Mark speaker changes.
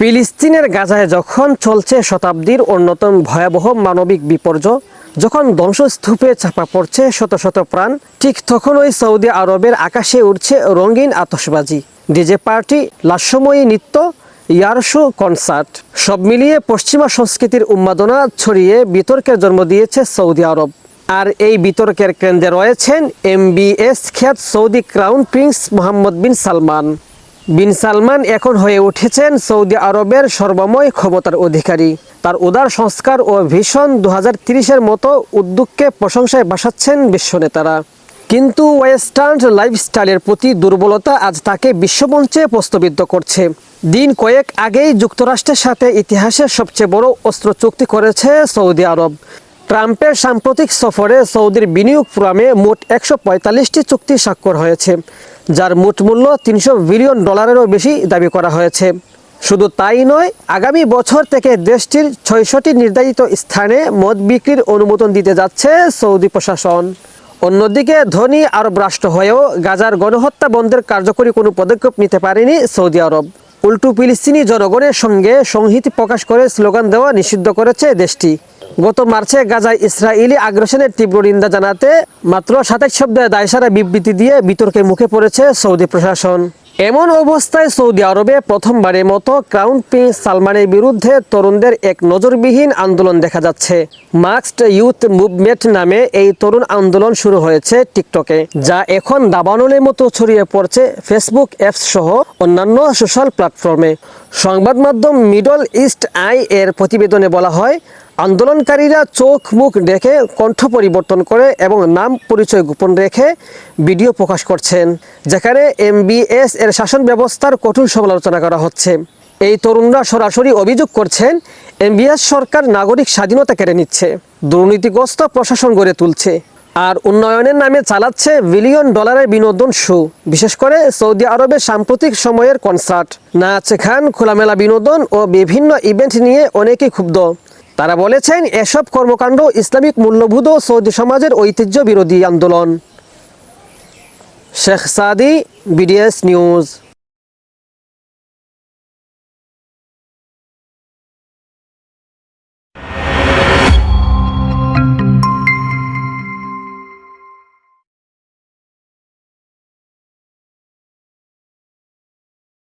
Speaker 1: ফিলিস্তিনের গাজায় যখন চলছে শতাব্দীর অন্যতম ভয়াবহ মানবিক বিপর্যয়, যখন ধ্বংসস্তূপে চাপা পড়ছে শত শত প্রাণ, ঠিক তখন ওই সৌদি আরবের আকাশে উঠছে রঙিন আতশবাজি। ডিজে পার্টি, লাস্যময়ী নৃত্য ইয়ারশো কনসার্ট, সব মিলিয়ে পশ্চিমা সংস্কৃতির উন্মাদনা ছড়িয়ে বিতর্কের জন্ম দিয়েছে সৌদি আরব। আর এই বিতর্কের কেন্দ্রে রয়েছেন এমবিএস খ্যাত Saudi crown prince Mohammed bin Salman. Bin Salman এখন হয়ে উঠেছেন সৌদি আরবের সর্বময় ক্ষমতার অধিকারী। তার উদার সংস্কার ও ভীষণ দু হাজার তিরিশের মতো উদ্যোগকে প্রশংসায় বাসাচ্ছেন বিশ্ব নেতারা। কিন্তু ওয়েস্টার্ন লাইফস্টাইলের প্রতি দুর্বলতা আজ তাকে বিশ্বমঞ্চে প্রস্তবিদ্ধ করছে। দিন কয়েক আগেই যুক্তরাষ্ট্রের সাথে ইতিহাসের সবচেয়ে বড় অস্ত্র চুক্তি করেছে সৌদি আরব। ট্রাম্পের সাম্প্রতিক সফরে সৌদির বিনিয়োগ ফোরামে মোট একশো পঁয়তাল্লিশটি চুক্তি স্বাক্ষর হয়েছে, যার মোট মূল্য তিনশো বিলিয়ন ডলারেরও বেশি দাবি করা হয়েছে। শুধু তাই নয়, আগামী বছর থেকে দেশটির ছয়শটি নির্ধারিত স্থানে মদ বিক্রির অনুমোদন দিতে যাচ্ছে সৌদি প্রশাসন। অন্যদিকে, ধনী আরব রাষ্ট্র হয়েও গাজার গণহত্যা বন্ধের কার্যকরী কোনো পদক্ষেপ নিতে পারেনি সৌদি আরব। উল্টু ফিলিস্তিনি জনগণের সঙ্গে সংহতি প্রকাশ করে স্লোগান দেওয়া নিষিদ্ধ করেছে দেশটি। গত মার্চে গাজায় ইসরায়েলি আগ্রাসনের তীব্র নিন্দা জানাতে মাত্র সাতাশ শব্দে দায়সারা বিবৃতি দিয়ে বিতর্কের মুখে পড়েছে সৌদি প্রশাসন। এমন অবস্থায় সৌদি আরবে প্রথমবারের মতো ক্রাউন প্রিন্স সালমানের বিরুদ্ধে তরুণদের এক নজরবিহীন আন্দোলন দেখা যাচ্ছে। মাস্কড ইউথ মুভমেন্ট নামে এই তরুণ আন্দোলন শুরু হয়েছে টিকটকে, যা এখন দাবানলের মতো ছড়িয়ে পড়ছে ফেসবুক অ্যাপস সহ অন্যান্য সোশ্যাল প্ল্যাটফর্মে। সংবাদ মাধ্যম মিডল ইস্ট আই এর প্রতিবেদনে বলা হয় আন্দোলনকারীরা চোখ, মুখ ডেকে কণ্ঠ পরিবর্তন করে এবং নাম পরিচয় গোপন রেখে ভিডিও প্রকাশ করছেন, যেখানে এমবিএস এর শাসন ব্যবস্থার কঠোর সমালোচনা করা হচ্ছে। এই তরুণরা সরাসরি অভিযোগ করছেন এমবিএস সরকার নাগরিক স্বাধীনতা কেড়ে নিচ্ছে, দুর্নীতিগ্রস্ত প্রশাসন গড়ে তুলছে, আর উন্নয়নের নামে চালাচ্ছে বিলিয়ন ডলারের বিনোদন শো, বিশেষ করে সৌদি আরবের সাম্প্রতিক সময়ের কনসার্ট। নাচ খান খোলামেলা বিনোদন ও বিভিন্ন ইভেন্ট নিয়ে অনেকেই ক্ষুব্ধ। তারা বলেছেন, এসব কর্মকাণ্ড ইসলামিক মূল্যবোধ ও সৌদি সমাজের ঐতিহ্য বিরোধী আন্দোলন। Sheikh Sadi, BDS news.